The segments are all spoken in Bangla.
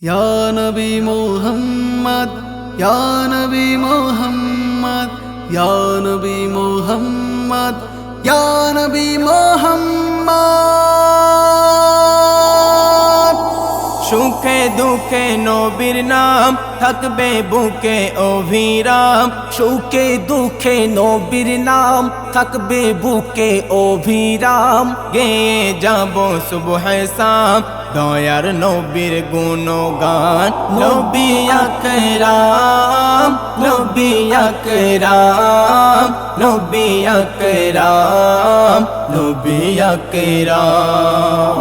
Ya Nabi Muhammad Ya Nabi Muhammad Ya Nabi Muhammad Ya Nabi Muhammad সুখে দুঃখে নবীর নাম, থাকবে বুকে অভিরাম। সুখে দুঃখে নবীর নাম, থাকবে বুকে অভিরাম। গেয়ে যাব সুবহ শাম দয়ার নবীর গুণগান। নবী আকরাম নবী আকরাম নবী আকরাম নবী আকরাম।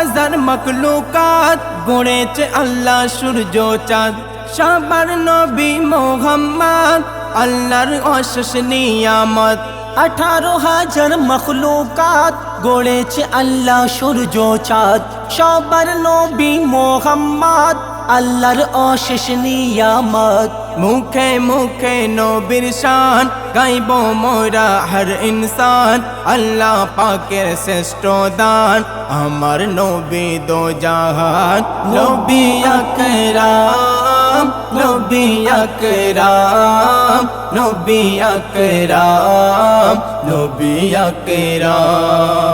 হাজার মখলুকাত গড়েছে আল্লাহ সূর্য চাঁদ সবার নবী মোহাম্মদ, আল্লাহর অশেষ নিয়ামত। আঠারো হাজার মখলুকাত গড়েছে আল্লাহ সূর্য চাঁদ সবার নবী মোহাম্মদ, আল্লাহর অশেষ নিয়ামত। মুখে মুখে নবীর শান গাইব মোরা হর ইনসান আল্লাহ পাকের শ্রেষ্ঠ দান আমার নবী দো জাহান নবী আকরাম নবী আকরাম নবী আকরাম নবী আকরাম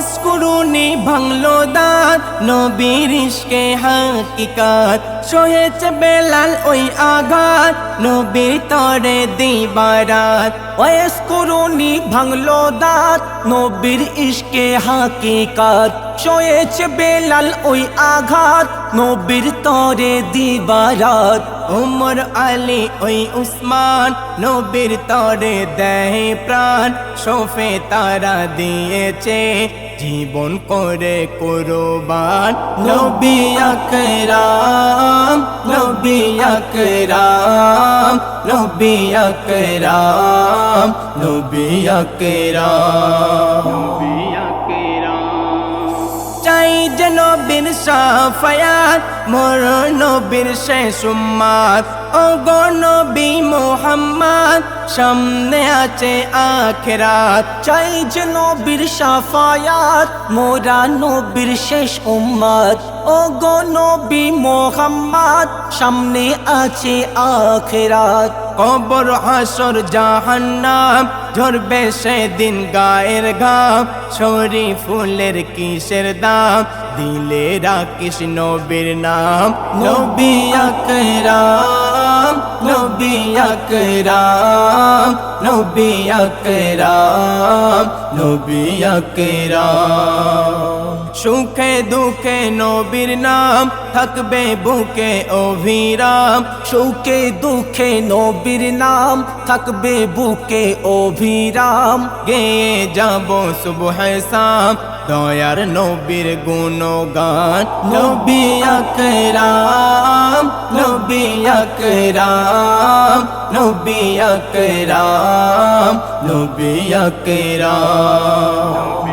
নবী আকরাম ওয়েস কুরুনি ভাঙলো দাঁত, নবীর ইশকে হাকিকাত। সহেছে বেলাল ওই আঘাত, নবীর তরে দিবারাত। ওয়েস করুনি ভাঙলো দাঁত, নবীর ইশকে হাকিকাত। শোয়েছে বেলাল ওই আঘাত, নবীর তরে দিবারাত। উমর আলী ওই উসমান নবীর তরে দেয় প্রাণ সোফে তারা দিয়েছে জীবন করে কুরবান। নবী আকরাম নবী আকরাম নবী আকরাম নবী আকরাম। যেন বীর সাফায়াত, মোর নবীর শেষ উম্মাত ও গো নবী মোহাম্মদ, সামনে আছে আখেরাত। চাই যে নবীর সাফায়াত, মোরা নবীর শেষ উম্মত ও গো নবী মোহাম্মদ, সামনে আছে আখেরাত। কবর হাসর জাহান্নাম ঝরবে সেদিন গায়ের ঘাম শরী ফুলের কিসের দাম দিলে রাকিস নবীর নাম। নবী আকরাম নবী আকরাম নবী আকরাম নবী আকরাম। সুখে দুঃখে নবীর নাম থাকবে বুকে অভিরাম। সুখে দুঃখে নবীর নাম থাকবে বুকে অভিরাম গেয়ে যাব শাম দয়ার নবীর গুণগান, নবী আকরাম নবী আকরাম নবী আকরাম নবী আকরাম।